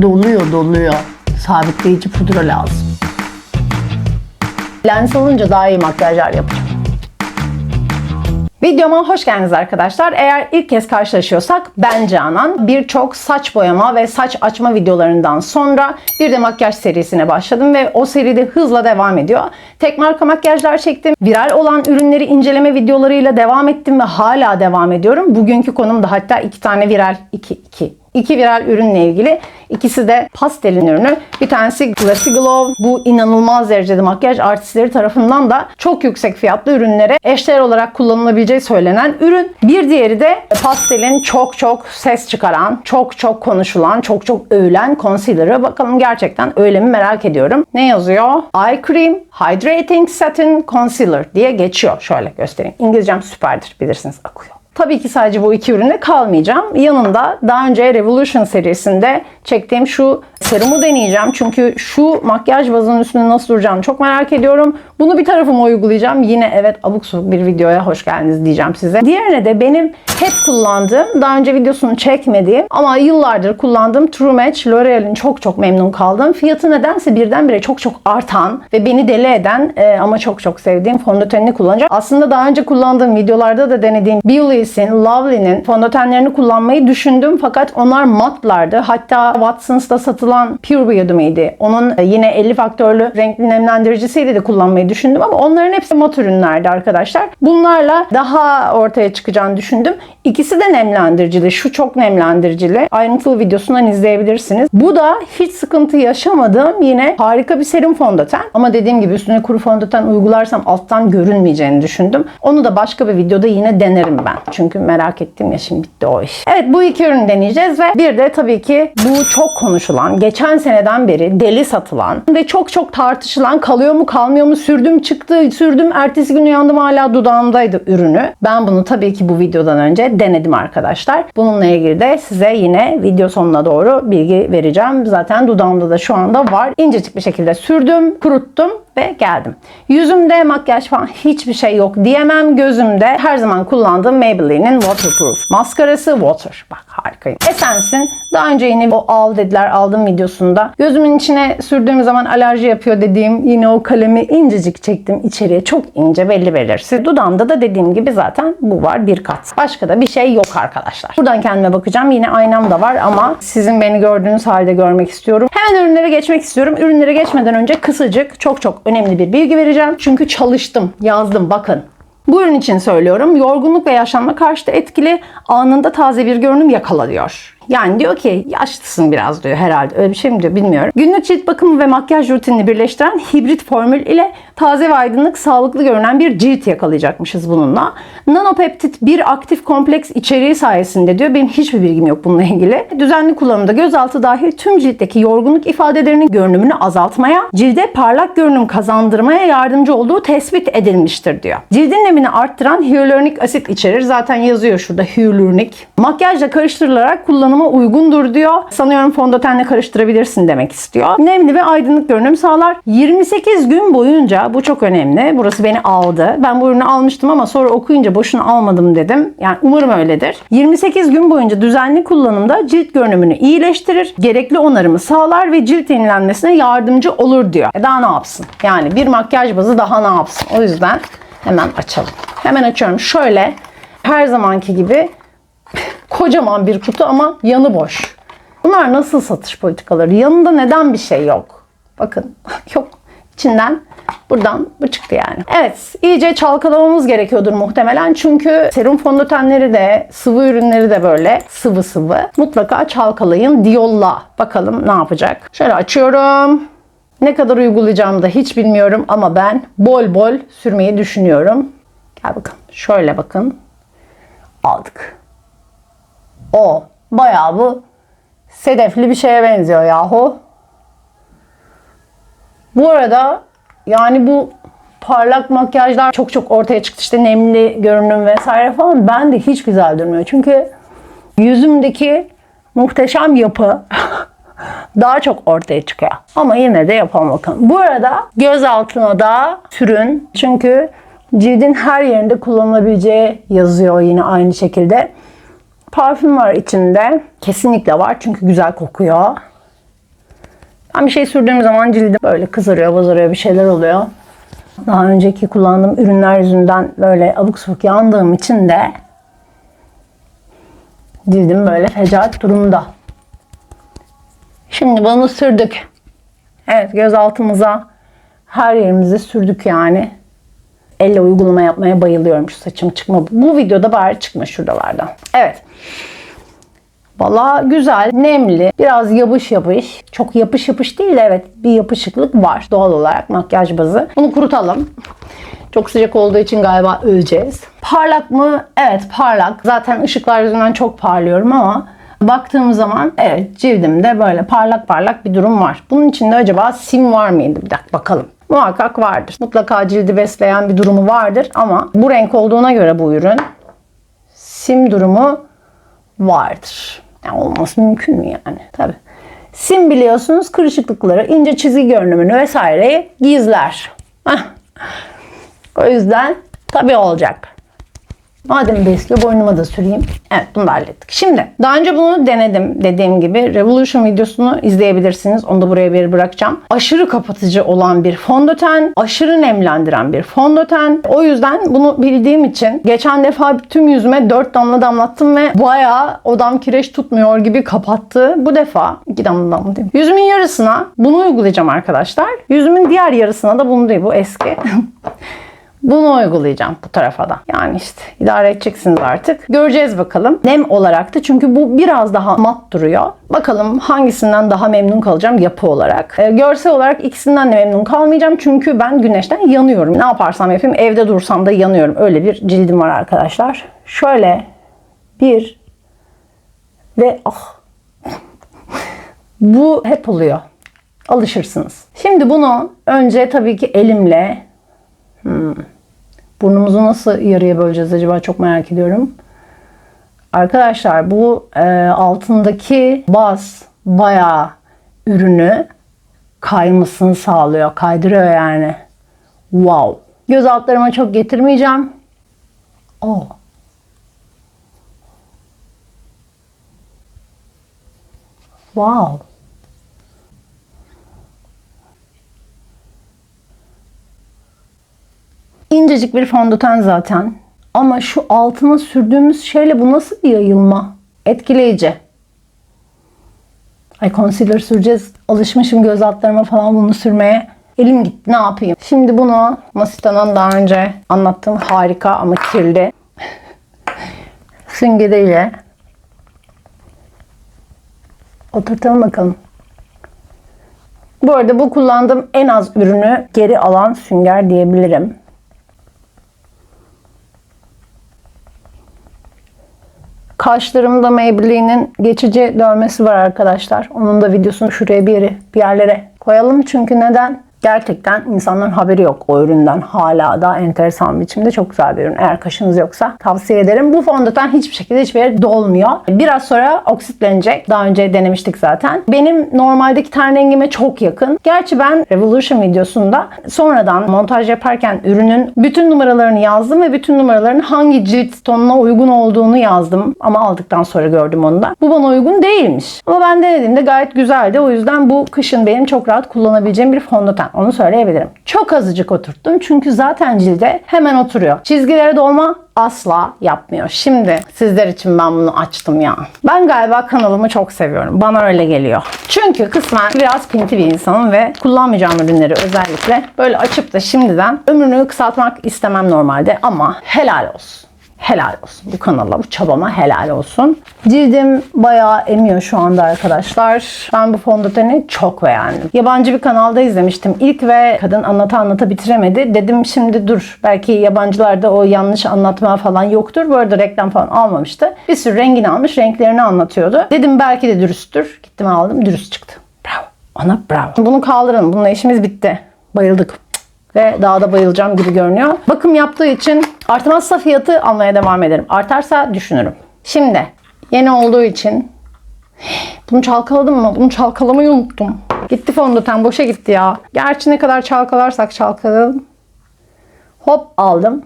Doluyor doluyor. Sabitleyici pudra lazım. Lens olunca daha iyi makyajlar yapacağım. Videoma hoş geldiniz arkadaşlar. Eğer ilk kez karşılaşıyorsak ben Canan. Birçok saç boyama ve saç açma videolarından sonra bir de makyaj serisine başladım ve o seride hızla devam ediyor. Tek marka makyajlar çektim. Viral olan ürünleri inceleme videolarıyla devam ettim ve hala devam ediyorum. Bugünkü konum da hatta iki tane viral, iki, iki, İki viral ürünle ilgili. İkisi de pastelin ürünü. Bir tanesi Glassy Glow. Bu inanılmaz derecede makyaj artistleri tarafından da çok yüksek fiyatlı ürünlere eşdeğer olarak kullanılabileceği söylenen ürün. Bir diğeri de pastelin çok çok ses çıkaran, çok çok konuşulan, çok çok övülen concealer'ı. Bakalım gerçekten öyle mi merak ediyorum. Ne yazıyor? Eye Cream Hydrating Satin Concealer diye geçiyor. Şöyle göstereyim. İngilizcem süperdir bilirsiniz akıyor. Tabii ki sadece bu iki ürünle kalmayacağım. Yanında daha önce Revolution serisinde çektiğim şu serumu deneyeceğim. Çünkü şu makyaj bazının üstünde nasıl duracağını çok merak ediyorum. Bunu bir tarafıma uygulayacağım. Yine evet abuk subuk bir videoya hoş geldiniz diyeceğim size. Diğerine de benim hep kullandığım, daha önce videosunu çekmediğim ama yıllardır kullandığım True Match L'Oreal'in çok çok memnun kaldığım. Fiyatı nedense birdenbire çok çok artan ve beni deli eden e, ama çok çok sevdiğim fondötenini kullanacağım. Aslında daha önce kullandığım videolarda da denediğim Beulis'in, Lovely'nin fondötenlerini kullanmayı düşündüm fakat onlar matlardı. Hatta Watsons'ta satılan Pure Beauty'miydi. Onun e, yine 50 faktörlü renkli nemlendiricisiydi de kullanmayı düşündüm ama onların hepsi mat ürünlerdi arkadaşlar. Bunlarla daha ortaya çıkacağını düşündüm. İkisi de nemlendiricili. Şu çok nemlendiricili. Ayrıntılı videosundan izleyebilirsiniz. Bu da hiç sıkıntı yaşamadığım yine harika bir serum fondöten. Ama dediğim gibi üstüne kuru fondöten uygularsam alttan görünmeyeceğini düşündüm. Onu da başka bir videoda yine denerim ben. Çünkü merak ettim ya şimdi bitti o iş. Evet bu iki ürünü deneyeceğiz ve bir de tabii ki bu çok konuşulan, geçen seneden beri deli satılan ve çok çok tartışılan kalıyor mu kalmıyor mu sürdüm çıktı sürdüm ertesi gün uyandım hala dudağımdaydı ürünü. Ben bunu tabii ki bu videodan önce denedim arkadaşlar. Bununla ilgili de size yine video sonuna doğru bilgi vereceğim. Zaten dudağımda da şu anda var. İncecik bir şekilde sürdüm, kuruttum ve geldim. Yüzümde makyaj falan hiçbir şey yok diyemem. Gözümde her zaman kullandığım Maybelline'in Waterproof maskarası Water. Bak harikayım. Essence'in daha önce yine o al dediler aldım videosunda. Gözümün içine sürdüğüm zaman alerji yapıyor dediğim yine o kalemi incecik çektim içeriye. Çok ince belli belirsiz. Dudağımda da dediğim gibi zaten bu var bir kat. Başka da bir şey yok arkadaşlar. Buradan kendime bakacağım. Yine aynam da var ama sizin beni gördüğünüz halde görmek istiyorum. Hemen ürünlere geçmek istiyorum. Ürünlere geçmeden önce kısacık çok çok önemli bir bilgi vereceğim. Çünkü çalıştım, yazdım bakın. Bu ürün için söylüyorum. Yorgunluk ve yaşlanma karşıtı etkili anında taze bir görünüm yakala diyor. Yani diyor ki yaşlısın biraz diyor herhalde. Öyle bir şey mi diyor bilmiyorum. Günlük cilt bakımı ve makyaj rutinini birleştiren hibrit formül ile taze ve aydınlık sağlıklı görünen bir cilt yakalayacakmışız bununla. Nanopeptit bir aktif kompleks içeriği sayesinde diyor. Benim hiçbir bilgim yok bununla ilgili. Düzenli kullanımda gözaltı dahil tüm ciltteki yorgunluk ifadelerinin görünümünü azaltmaya, cilde parlak görünüm kazandırmaya yardımcı olduğu tespit edilmiştir diyor. Cildin nemini arttıran hyaluronik asit içerir. Zaten yazıyor şurada hyaluronik. Makyajla karıştırılarak kullanıma uygundur diyor. Sanıyorum fondötenle karıştırabilirsin demek istiyor. Nemli ve aydınlık görünüm sağlar. 28 gün boyunca bu çok önemli. Burası beni aldı. Ben bu ürünü almıştım ama sonra okuyunca boşuna almadım dedim. Yani umarım öyledir. 28 gün boyunca düzenli kullanımda cilt görünümünü iyileştirir. Gerekli onarımı sağlar ve cilt yenilenmesine yardımcı olur diyor. E daha ne yapsın? Yani bir makyaj bazı daha ne yapsın? O yüzden hemen açalım. Hemen açıyorum. Şöyle her zamanki gibi kocaman bir kutu ama yanı boş. Bunlar nasıl satış politikaları? Yanında neden bir şey yok? Bakın yok. İçinden buradan bu çıktı yani. Evet iyice çalkalamamız gerekiyordur muhtemelen. Çünkü serum fondötenleri de sıvı ürünleri de böyle sıvı sıvı. Mutlaka çalkalayın diyolla. Bakalım ne yapacak. Şöyle açıyorum. Ne kadar uygulayacağımı da hiç bilmiyorum ama ben bol bol sürmeyi düşünüyorum. Gel bakın. Şöyle bakın. Aldık. O bayağı bu sedefli bir şeye benziyor yahu. Bu arada yani bu parlak makyajlar çok çok ortaya çıktı. İşte nemli görünüm vesaire falan. Ben de hiç güzel durmuyor. Çünkü yüzümdeki muhteşem yapı daha çok ortaya çıkıyor. Ama yine de yapalım bakalım. Bu arada göz altına da sürün. Çünkü cildin her yerinde kullanılabileceği yazıyor yine aynı şekilde. Parfüm var içinde. Kesinlikle var çünkü güzel kokuyor. Ben bir şey sürdüğüm zaman cildim böyle kızarıyor, bozarıyor, bir şeyler oluyor. Daha önceki kullandığım ürünler yüzünden böyle abuk sabuk yandığım için de cildim böyle fecaat durumda. Şimdi bunu sürdük. Evet göz altımıza her yerimize sürdük yani. Elle uygulama yapmaya bayılıyorum şu saçım çıkma. Bu videoda bari çıkma şuralardan. Evet. Valla güzel, nemli, biraz yapış yapış. Çok yapış yapış değil de evet bir yapışıklık var doğal olarak makyaj bazı. Bunu kurutalım. Çok sıcak olduğu için galiba öleceğiz. Parlak mı? Evet parlak. Zaten ışıklar yüzünden çok parlıyorum ama baktığım zaman evet cildimde böyle parlak parlak bir durum var. Bunun içinde acaba sim var mıydı? Bir dakika bakalım. Muhakkak vardır. Mutlaka cildi besleyen bir durumu vardır ama bu renk olduğuna göre bu ürün sim durumu vardır. Yani olması mümkün mü yani? Tabii. Sim biliyorsunuz kırışıklıkları, ince çizgi görünümünü vesaireyi gizler. O yüzden tabii olacak. Madem besliyor boynuma da süreyim. Evet bunu da hallettik. Şimdi daha önce bunu denedim dediğim gibi. Revolution videosunu izleyebilirsiniz. Onu da buraya bir bırakacağım. Aşırı kapatıcı olan bir fondöten. Aşırı nemlendiren bir fondöten. O yüzden bunu bildiğim için geçen defa tüm yüzüme 4 damla damlattım ve bayağı odam kireç tutmuyor gibi kapattı. Bu defa 2 damla damlatayım. Yüzümün yarısına bunu uygulayacağım arkadaşlar. Yüzümün diğer yarısına da bunu değil bu eski. Bunu uygulayacağım bu tarafa da. Yani işte idare edeceksiniz artık. Göreceğiz bakalım. Nem olarak da çünkü bu biraz daha mat duruyor. Bakalım hangisinden daha memnun kalacağım yapı olarak. Ee, görsel olarak ikisinden de memnun kalmayacağım. Çünkü ben güneşten yanıyorum. Ne yaparsam yapayım evde dursam da yanıyorum. Öyle bir cildim var arkadaşlar. Şöyle bir ve ah bu hep oluyor. Alışırsınız. Şimdi bunu önce tabii ki elimle Burnumuzu nasıl yarıya böleceğiz acaba çok merak ediyorum. Arkadaşlar bu e, altındaki baz bayağı ürünü kaymasını sağlıyor. Kaydırıyor yani. Wow. Göz altlarıma çok getirmeyeceğim. Oh. Wow. İncecik bir fondöten zaten. Ama şu altına sürdüğümüz şeyle bu nasıl bir yayılma? Etkileyici. Ay concealer süreceğiz. Alışmışım göz altlarıma falan bunu sürmeye. Elim gitti ne yapayım? Şimdi bunu Masita'nın daha önce anlattığım harika ama kirli süngeriyle oturtalım bakalım. Bu arada bu kullandığım en az ürünü geri alan sünger diyebilirim. Kaşlarımda Maybelline'in geçici dövmesi var arkadaşlar. Onun da videosunu şuraya bir yere, bir yerlere koyalım. Çünkü neden? Gerçekten insanların haberi yok o üründen. Hala da enteresan biçimde çok güzel bir ürün. Eğer kaşınız yoksa tavsiye ederim. Bu fondöten hiçbir şekilde hiçbir yere dolmuyor. Biraz sonra oksitlenecek. Daha önce denemiştik zaten. Benim normaldeki ten rengime çok yakın. Gerçi ben Revolution videosunda sonradan montaj yaparken ürünün bütün numaralarını yazdım ve bütün numaraların hangi cilt tonuna uygun olduğunu yazdım. Ama aldıktan sonra gördüm onu da. Bu bana uygun değilmiş. Ama ben denediğimde gayet güzeldi. O yüzden bu kışın benim çok rahat kullanabileceğim bir fondöten. Onu söyleyebilirim. Çok azıcık oturttum çünkü zaten cilde hemen oturuyor. Çizgilere dolma asla yapmıyor. Şimdi sizler için ben bunu açtım ya. Ben galiba kanalımı çok seviyorum. Bana öyle geliyor. Çünkü kısmen biraz pinti bir insanım ve kullanmayacağım ürünleri özellikle böyle açıp da şimdiden ömrünü kısaltmak istemem normalde ama helal olsun helal olsun. Bu kanala, bu çabama helal olsun. Cildim bayağı emiyor şu anda arkadaşlar. Ben bu fondöteni çok beğendim. Yabancı bir kanalda izlemiştim ilk ve kadın anlata anlata bitiremedi. Dedim şimdi dur. Belki yabancılarda o yanlış anlatma falan yoktur. Bu arada reklam falan almamıştı. Bir sürü rengini almış, renklerini anlatıyordu. Dedim belki de dürüsttür. Gittim aldım, dürüst çıktı. Bravo. Ona bravo. Bunu kaldırın. Bununla işimiz bitti. Bayıldık ve daha da bayılacağım gibi görünüyor. Bakım yaptığı için artmazsa fiyatı almaya devam ederim. Artarsa düşünürüm. Şimdi yeni olduğu için bunu çalkaladım mı? Bunu çalkalamayı unuttum. Gitti fondöten boşa gitti ya. Gerçi ne kadar çalkalarsak çalkalayalım. Hop aldım.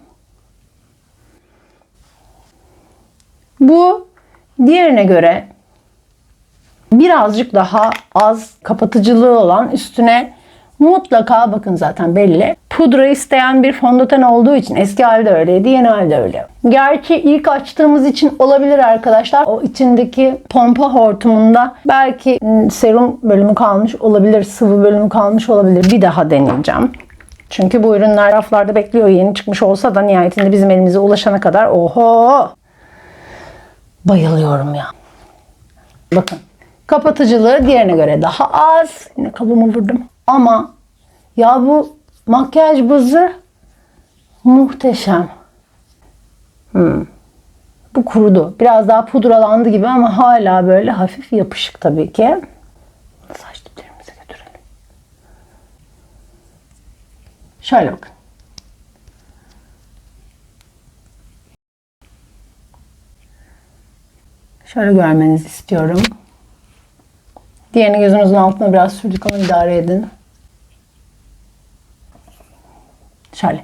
Bu diğerine göre birazcık daha az kapatıcılığı olan üstüne mutlaka bakın zaten belli. Pudra isteyen bir fondöten olduğu için eski halde öyleydi, yeni halde öyle. Gerçi ilk açtığımız için olabilir arkadaşlar. O içindeki pompa hortumunda belki hmm, serum bölümü kalmış olabilir, sıvı bölümü kalmış olabilir. Bir daha deneyeceğim. Çünkü bu ürünler raflarda bekliyor. Yeni çıkmış olsa da nihayetinde bizim elimize ulaşana kadar oho bayılıyorum ya. Bakın kapatıcılığı diğerine göre daha az. Yine kabımı vurdum. Ama ya bu makyaj bızı muhteşem. Hmm. Bu kurudu. Biraz daha pudralandı gibi ama hala böyle hafif yapışık tabii ki. Saç diplerimize götürelim. Şöyle bakın. Şöyle görmenizi istiyorum. Diğerini gözünüzün altına biraz sürdük ama idare edin. Şöyle.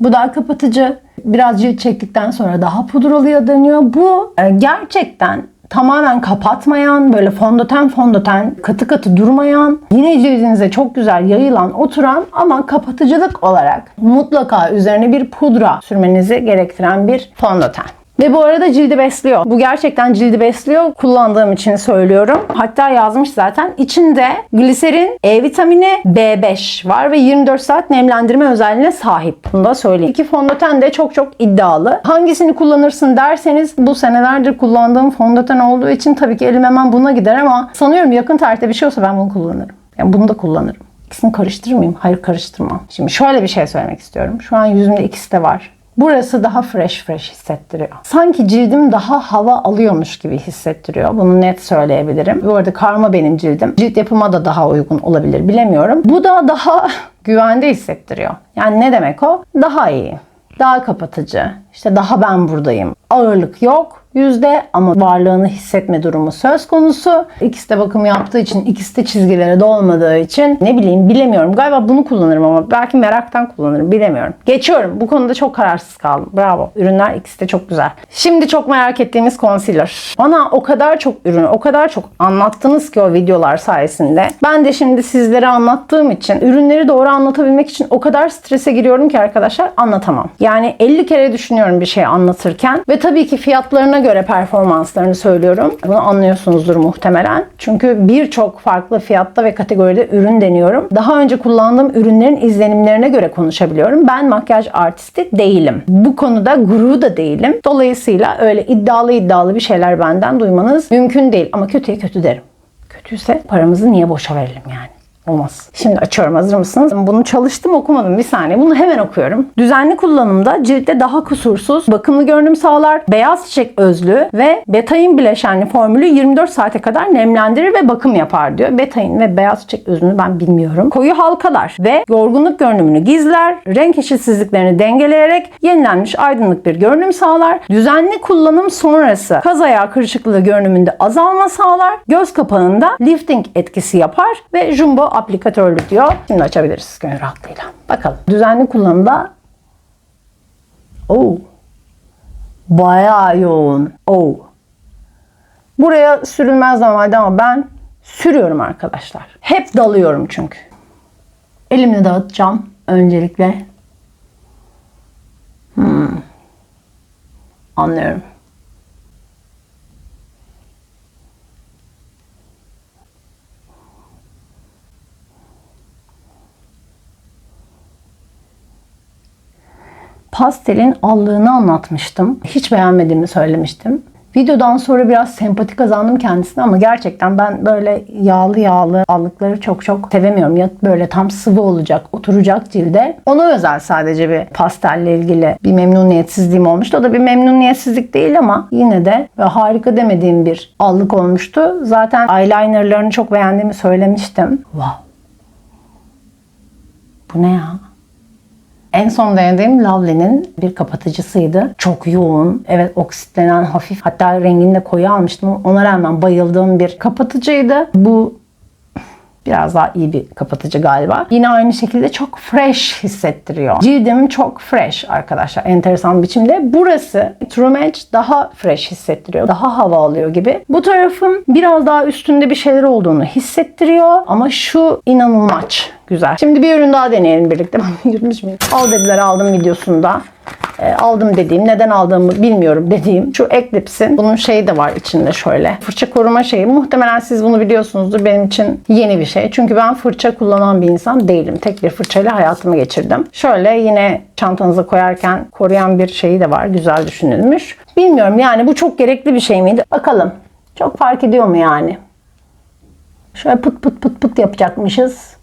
Bu daha kapatıcı. Biraz cilt çektikten sonra daha pudralıya dönüyor. Bu e, gerçekten tamamen kapatmayan, böyle fondöten fondöten, katı katı durmayan, yine cildinize çok güzel yayılan, oturan ama kapatıcılık olarak mutlaka üzerine bir pudra sürmenizi gerektiren bir fondöten. Ve bu arada cildi besliyor. Bu gerçekten cildi besliyor. Kullandığım için söylüyorum. Hatta yazmış zaten. İçinde gliserin, E vitamini, B5 var ve 24 saat nemlendirme özelliğine sahip. Bunu da söyleyeyim. İki fondöten de çok çok iddialı. Hangisini kullanırsın derseniz bu senelerdir kullandığım fondöten olduğu için tabii ki elim hemen buna gider ama sanıyorum yakın tarihte bir şey olsa ben bunu kullanırım. Yani bunu da kullanırım. İkisini karıştırır? Hayır karıştırmam. Şimdi şöyle bir şey söylemek istiyorum. Şu an yüzümde ikisi de var. Burası daha fresh fresh hissettiriyor. Sanki cildim daha hava alıyormuş gibi hissettiriyor. Bunu net söyleyebilirim. Bu arada karma benim cildim. Cilt yapıma da daha uygun olabilir bilemiyorum. Bu da daha güvende hissettiriyor. Yani ne demek o? Daha iyi. Daha kapatıcı. İşte daha ben buradayım. Ağırlık yok yüzde ama varlığını hissetme durumu söz konusu. İkisi de bakım yaptığı için, ikisi de çizgilere dolmadığı için ne bileyim bilemiyorum. Galiba bunu kullanırım ama belki meraktan kullanırım bilemiyorum. Geçiyorum. Bu konuda çok kararsız kaldım. Bravo. Ürünler ikisi de çok güzel. Şimdi çok merak ettiğimiz concealer. Bana o kadar çok ürünü, o kadar çok anlattınız ki o videolar sayesinde. Ben de şimdi sizlere anlattığım için, ürünleri doğru anlatabilmek için o kadar strese giriyorum ki arkadaşlar anlatamam. Yani 50 kere düşünüyorum bir şey anlatırken ve tabii ki fiyatlarına göre performanslarını söylüyorum. Bunu anlıyorsunuzdur muhtemelen. Çünkü birçok farklı fiyatta ve kategoride ürün deniyorum. Daha önce kullandığım ürünlerin izlenimlerine göre konuşabiliyorum. Ben makyaj artisti değilim. Bu konuda guru da değilim. Dolayısıyla öyle iddialı iddialı bir şeyler benden duymanız mümkün değil. Ama kötüye kötü derim. Kötüyse paramızı niye boşa verelim yani? Olmaz. Şimdi açıyorum. Hazır mısınız? Bunu çalıştım okumadım. Bir saniye. Bunu hemen okuyorum. Düzenli kullanımda ciltte daha kusursuz, bakımlı görünüm sağlar, beyaz çiçek özlü ve betain bileşenli formülü 24 saate kadar nemlendirir ve bakım yapar diyor. Betain ve beyaz çiçek özünü ben bilmiyorum. Koyu halkalar ve yorgunluk görünümünü gizler, renk eşitsizliklerini dengeleyerek yenilenmiş aydınlık bir görünüm sağlar. Düzenli kullanım sonrası kaz ayağı kırışıklığı görünümünde azalma sağlar. Göz kapağında lifting etkisi yapar ve jumbo aplikatörlü diyor. Şimdi açabiliriz gönül rahatlığıyla. Bakalım. Düzenli kullanımda Oo. Bayağı yoğun. Oo. Buraya sürülmez normalde ama ben sürüyorum arkadaşlar. Hep dalıyorum çünkü. Elimle dağıtacağım öncelikle. Hmm. Anlıyorum. Pastelin allığını anlatmıştım. Hiç beğenmediğimi söylemiştim. Videodan sonra biraz sempati kazandım kendisine ama gerçekten ben böyle yağlı yağlı allıkları çok çok sevemiyorum. Ya böyle tam sıvı olacak, oturacak cilde. Ona özel sadece bir pastelle ilgili bir memnuniyetsizliğim olmuştu. O da bir memnuniyetsizlik değil ama yine de harika demediğim bir allık olmuştu. Zaten eyelinerlarını çok beğendiğimi söylemiştim. Wow. Bu ne ya? En son denediğim Lovely'nin bir kapatıcısıydı. Çok yoğun, evet oksitlenen hafif hatta rengini de koyu almıştım. Ona rağmen bayıldığım bir kapatıcıydı. Bu Biraz daha iyi bir kapatıcı galiba. Yine aynı şekilde çok fresh hissettiriyor. Cildim çok fresh arkadaşlar. Enteresan biçimde. Burası True Match daha fresh hissettiriyor. Daha hava alıyor gibi. Bu tarafım biraz daha üstünde bir şeyler olduğunu hissettiriyor. Ama şu inanılmaz güzel. Şimdi bir ürün daha deneyelim birlikte. Ben yutmuş muyum? Al dediler aldım videosunda. E, aldım dediğim, neden aldığımı bilmiyorum dediğim şu Eclipse'in bunun şeyi de var içinde şöyle. Fırça koruma şeyi. Muhtemelen siz bunu biliyorsunuzdur. Benim için yeni bir şey. Çünkü ben fırça kullanan bir insan değilim. Tek bir fırçayla hayatımı geçirdim. Şöyle yine çantanıza koyarken koruyan bir şeyi de var. Güzel düşünülmüş. Bilmiyorum yani bu çok gerekli bir şey miydi? Bakalım. Çok fark ediyor mu yani? Şöyle pıt pıt pıt pıt yapacakmışız.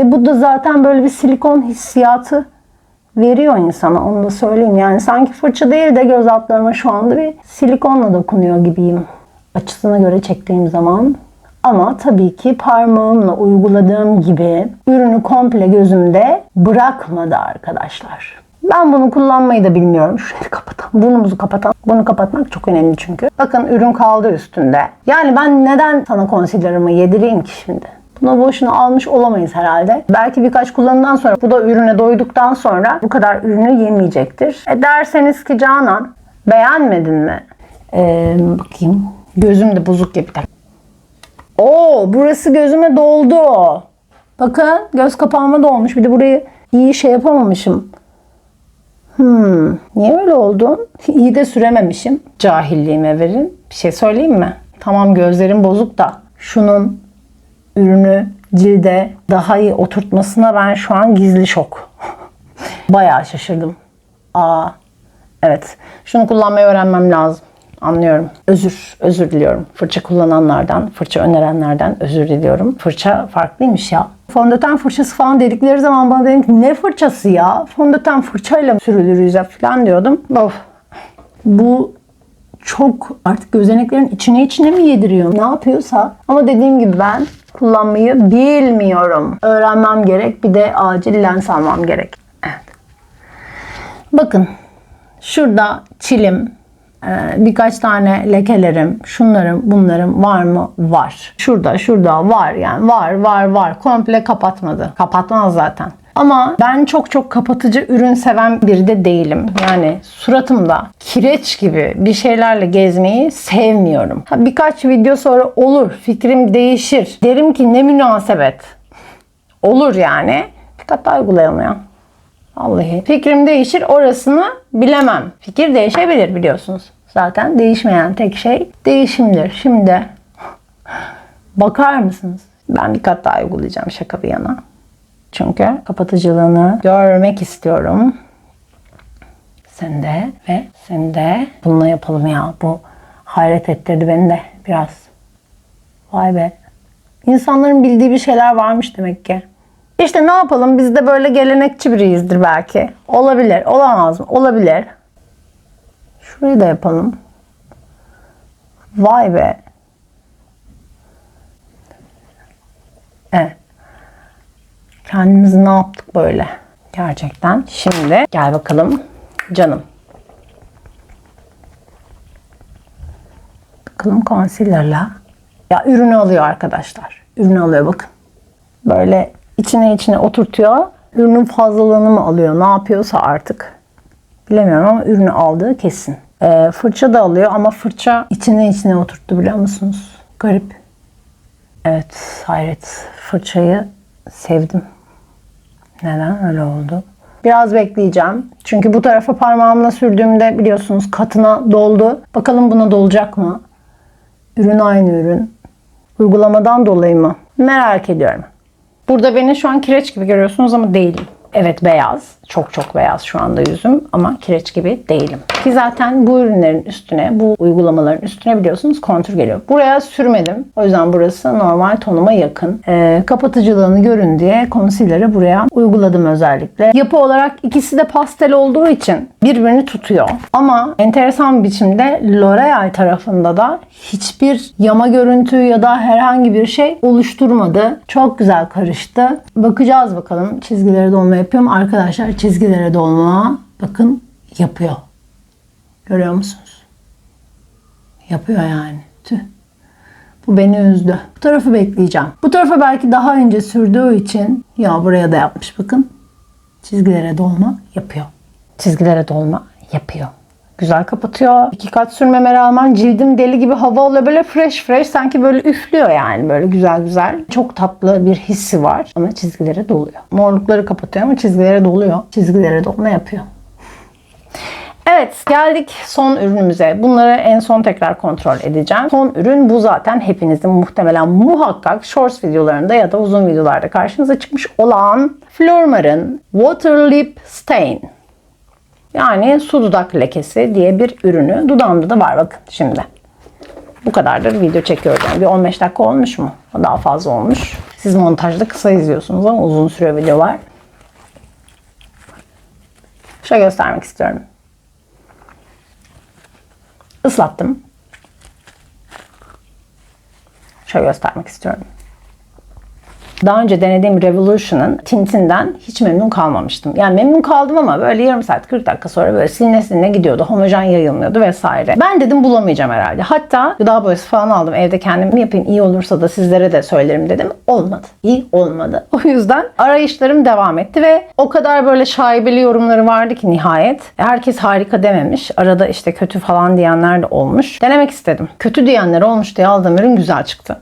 E bu da zaten böyle bir silikon hissiyatı veriyor insana onu da söyleyeyim. Yani sanki fırça değil de göz altlarıma şu anda bir silikonla dokunuyor gibiyim. Açısına göre çektiğim zaman. Ama tabii ki parmağımla uyguladığım gibi ürünü komple gözümde bırakmadı arkadaşlar. Ben bunu kullanmayı da bilmiyorum. Şurayı kapatan, burnumuzu kapatan. Bunu kapatmak çok önemli çünkü. Bakın ürün kaldı üstünde. Yani ben neden sana concealer'ımı yedireyim ki şimdi? Bunu boşuna almış olamayız herhalde. Belki birkaç kullanımdan sonra bu da ürüne doyduktan sonra bu kadar ürünü yemeyecektir. E derseniz ki Canan beğenmedin mi? Ee, bakayım. Gözüm de bozuk gibi. Oo burası gözüme doldu. Bakın göz kapağıma dolmuş. Bir de burayı iyi şey yapamamışım. Hmm, niye öyle oldu? İyi de sürememişim. Cahilliğime verin. Bir şey söyleyeyim mi? Tamam gözlerim bozuk da şunun ürünü cilde daha iyi oturtmasına ben şu an gizli şok. Bayağı şaşırdım. Aa, evet. Şunu kullanmayı öğrenmem lazım. Anlıyorum. Özür, özür diliyorum. Fırça kullananlardan, fırça önerenlerden özür diliyorum. Fırça farklıymış ya. Fondöten fırçası falan dedikleri zaman bana dedim ki ne fırçası ya? Fondöten fırçayla sürülür yüze falan diyordum. Of. Bu çok artık gözeneklerin içine içine mi yediriyor? Ne yapıyorsa. Ama dediğim gibi ben kullanmayı bilmiyorum. Öğrenmem gerek. Bir de acil lens almam gerek. Bakın. Şurada çilim, e, birkaç tane lekelerim, şunlarım, bunlarım var mı? Var. Şurada, şurada var yani var, var, var. Komple kapatmadı. Kapatmaz zaten. Ama ben çok çok kapatıcı ürün seven biri de değilim. Yani suratımda kireç gibi bir şeylerle gezmeyi sevmiyorum. Ha, birkaç video sonra olur, fikrim değişir. Derim ki ne münasebet. Olur yani. Fakat uygulayalım ya. Vallahi. Fikrim değişir orasını bilemem. Fikir değişebilir biliyorsunuz. Zaten değişmeyen tek şey değişimdir. Şimdi bakar mısınız? Ben bir kat daha uygulayacağım şaka bir yana. Çünkü kapatıcılığını görmek istiyorum. Sen de ve sen de bununla yapalım ya. Bu hayret ettirdi beni de biraz. Vay be. İnsanların bildiği bir şeyler varmış demek ki. İşte ne yapalım biz de böyle gelenekçi biriyizdir belki. Olabilir. Olamaz mı? Olabilir. Şurayı da yapalım. Vay be. Evet. Kendimizi ne yaptık böyle? Gerçekten. Şimdi gel bakalım canım. Bakalım concealer'la. Ya ürünü alıyor arkadaşlar. Ürünü alıyor bakın. Böyle içine içine oturtuyor. Ürünün fazlalığını mı alıyor? Ne yapıyorsa artık. Bilemiyorum ama ürünü aldığı kesin. Ee, fırça da alıyor ama fırça içine içine oturttu biliyor musunuz? Garip. Evet hayret. Fırçayı sevdim. Neden öyle oldu? Biraz bekleyeceğim. Çünkü bu tarafa parmağımla sürdüğümde biliyorsunuz katına doldu. Bakalım buna dolacak mı? Ürün aynı ürün. Uygulamadan dolayı mı? Merak ediyorum. Burada beni şu an kireç gibi görüyorsunuz ama değilim. Evet beyaz. Çok çok beyaz şu anda yüzüm ama kireç gibi değilim. Ki zaten bu ürünlerin üstüne, bu uygulamaların üstüne biliyorsunuz kontür geliyor. Buraya sürmedim. O yüzden burası normal tonuma yakın. Ee, kapatıcılığını görün diye concealer'ı buraya uyguladım özellikle. Yapı olarak ikisi de pastel olduğu için birbirini tutuyor. Ama enteresan bir biçimde L'Oreal tarafında da hiçbir yama görüntü ya da herhangi bir şey oluşturmadı. Çok güzel karıştı. Bakacağız bakalım. Çizgilere dolma yapıyorum. Arkadaşlar çizgilere dolma bakın yapıyor. Görüyor musunuz? Yapıyor yani. Tüh. Bu beni üzdü. Bu tarafı bekleyeceğim. Bu tarafa belki daha önce sürdüğü için ya buraya da yapmış bakın. Çizgilere dolma yapıyor. Çizgilere dolma yapıyor. Güzel kapatıyor. İki kat sürmeme rağmen cildim deli gibi hava oluyor. Böyle fresh fresh sanki böyle üflüyor yani böyle güzel güzel. Çok tatlı bir hissi var ama çizgilere doluyor. Morlukları kapatıyor ama çizgilere doluyor. Çizgilere dolma yapıyor. Evet geldik son ürünümüze. Bunları en son tekrar kontrol edeceğim. Son ürün bu zaten hepinizin muhtemelen muhakkak shorts videolarında ya da uzun videolarda karşınıza çıkmış olan Flormar'ın Water Lip Stain. Yani su dudak lekesi diye bir ürünü. Dudağımda da var bakın şimdi. Bu kadardır video çekiyoruz. Yani bir 15 dakika olmuş mu? Daha fazla olmuş. Siz montajda kısa izliyorsunuz ama uzun sürüyor videolar. Şöyle göstermek istiyorum. Islattım. Şöyle göstermek istiyorum. Daha önce denediğim Revolution'ın tintinden hiç memnun kalmamıştım. Yani memnun kaldım ama böyle yarım saat 40 dakika sonra böyle siline siline gidiyordu. Homojen yayılmıyordu vesaire. Ben dedim bulamayacağım herhalde. Hatta gıda boyası falan aldım. Evde kendim yapayım iyi olursa da sizlere de söylerim dedim. Olmadı. İyi olmadı. O yüzden arayışlarım devam etti ve o kadar böyle şaibeli yorumları vardı ki nihayet. Herkes harika dememiş. Arada işte kötü falan diyenler de olmuş. Denemek istedim. Kötü diyenler olmuş diye aldığım ürün güzel çıktı.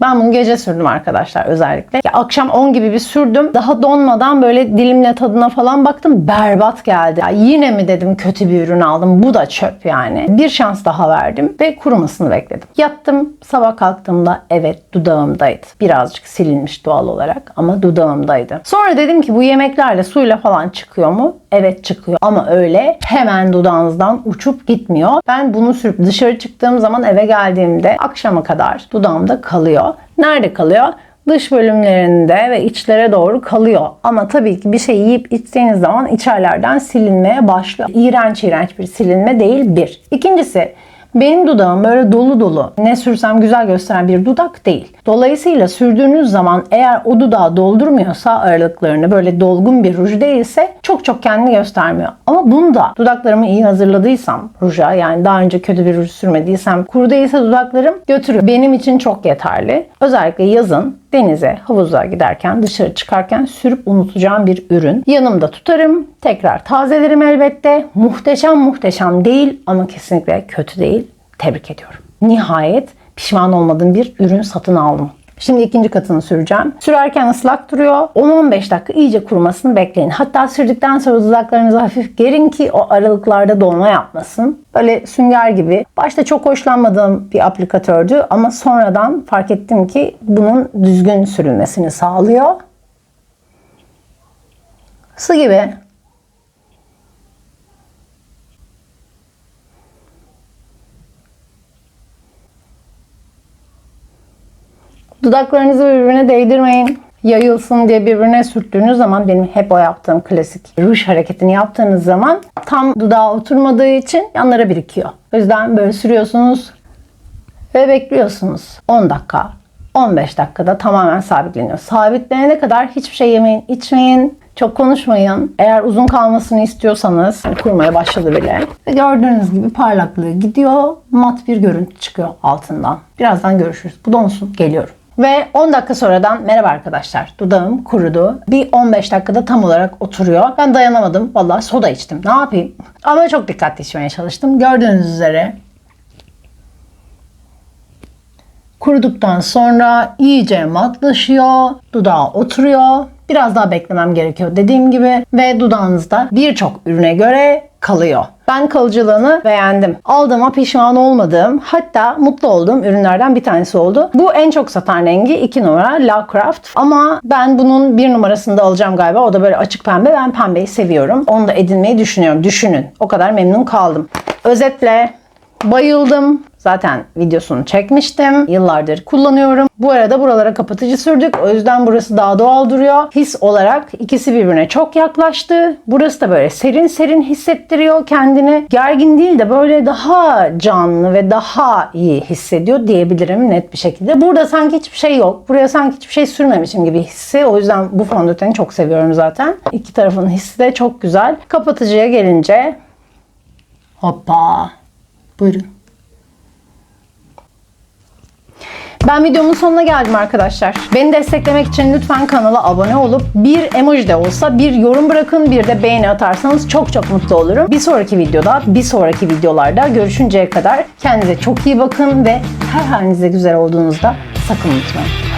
Ben bunu gece sürdüm arkadaşlar özellikle. Ya akşam 10 gibi bir sürdüm. Daha donmadan böyle dilimle tadına falan baktım. Berbat geldi. Ya yine mi dedim kötü bir ürün aldım. Bu da çöp yani. Bir şans daha verdim ve kurumasını bekledim. Yattım. Sabah kalktığımda evet dudağımdaydı. Birazcık silinmiş doğal olarak ama dudağımdaydı. Sonra dedim ki bu yemeklerle suyla falan çıkıyor mu? Evet çıkıyor ama öyle hemen dudağınızdan uçup gitmiyor. Ben bunu sürüp dışarı çıktığım zaman eve geldiğimde akşama kadar dudağımda kalıyor. Nerede kalıyor? Dış bölümlerinde ve içlere doğru kalıyor. Ama tabii ki bir şey yiyip içtiğiniz zaman içerlerden silinmeye başlıyor. İğrenç iğrenç bir silinme değil bir. İkincisi benim dudağım böyle dolu dolu ne sürsem güzel gösteren bir dudak değil. Dolayısıyla sürdüğünüz zaman eğer o dudağı doldurmuyorsa aralıklarını böyle dolgun bir ruj değilse çok çok kendini göstermiyor. Ama bunda dudaklarımı iyi hazırladıysam ruja yani daha önce kötü bir ruj sürmediysem kuru değilse dudaklarım götürüyor. Benim için çok yeterli. Özellikle yazın denize, havuza giderken, dışarı çıkarken sürüp unutacağım bir ürün. Yanımda tutarım. Tekrar tazelerim elbette. Muhteşem muhteşem değil ama kesinlikle kötü değil. Tebrik ediyorum. Nihayet pişman olmadığım bir ürün satın aldım. Şimdi ikinci katını süreceğim. Sürerken ıslak duruyor. 10-15 dakika iyice kurumasını bekleyin. Hatta sürdükten sonra dudaklarınızı hafif gerin ki o aralıklarda dolma yapmasın. Böyle sünger gibi. Başta çok hoşlanmadığım bir aplikatördü ama sonradan fark ettim ki bunun düzgün sürülmesini sağlıyor. Su gibi. Dudaklarınızı birbirine değdirmeyin. Yayılsın diye birbirine sürttüğünüz zaman benim hep o yaptığım klasik ruj hareketini yaptığınız zaman tam dudağa oturmadığı için yanlara birikiyor. O yüzden böyle sürüyorsunuz ve bekliyorsunuz. 10 dakika, 15 dakikada tamamen sabitleniyor. Sabitlenene kadar hiçbir şey yemeyin, içmeyin. Çok konuşmayın. Eğer uzun kalmasını istiyorsanız kurmaya başladı bile. Ve gördüğünüz gibi parlaklığı gidiyor. Mat bir görüntü çıkıyor altından. Birazdan görüşürüz. Bu donsun. Geliyorum. Ve 10 dakika sonradan merhaba arkadaşlar. Dudağım kurudu. Bir 15 dakikada tam olarak oturuyor. Ben dayanamadım. Vallahi soda içtim. Ne yapayım? Ama çok dikkatli içmeye çalıştım. Gördüğünüz üzere Kuruduktan sonra iyice matlaşıyor, dudağa oturuyor. Biraz daha beklemem gerekiyor dediğim gibi ve dudağınızda birçok ürüne göre kalıyor. Ben kalıcılığını beğendim. Aldığıma pişman olmadığım hatta mutlu olduğum ürünlerden bir tanesi oldu. Bu en çok satan rengi 2 numara La Craft ama ben bunun bir numarasını da alacağım galiba. O da böyle açık pembe. Ben pembeyi seviyorum. Onu da edinmeyi düşünüyorum. Düşünün. O kadar memnun kaldım. Özetle Bayıldım. Zaten videosunu çekmiştim. Yıllardır kullanıyorum. Bu arada buralara kapatıcı sürdük. O yüzden burası daha doğal duruyor. His olarak ikisi birbirine çok yaklaştı. Burası da böyle serin serin hissettiriyor kendini. Gergin değil de böyle daha canlı ve daha iyi hissediyor diyebilirim net bir şekilde. Burada sanki hiçbir şey yok. Buraya sanki hiçbir şey sürmemişim gibi hissi. O yüzden bu fondöteni çok seviyorum zaten. İki tarafın hissi de çok güzel. Kapatıcıya gelince hoppa Buyurun. Ben videomun sonuna geldim arkadaşlar. Beni desteklemek için lütfen kanala abone olup bir emoji de olsa bir yorum bırakın bir de beğeni atarsanız çok çok mutlu olurum. Bir sonraki videoda, bir sonraki videolarda görüşünceye kadar kendinize çok iyi bakın ve her halinizde güzel olduğunuzda sakın unutmayın.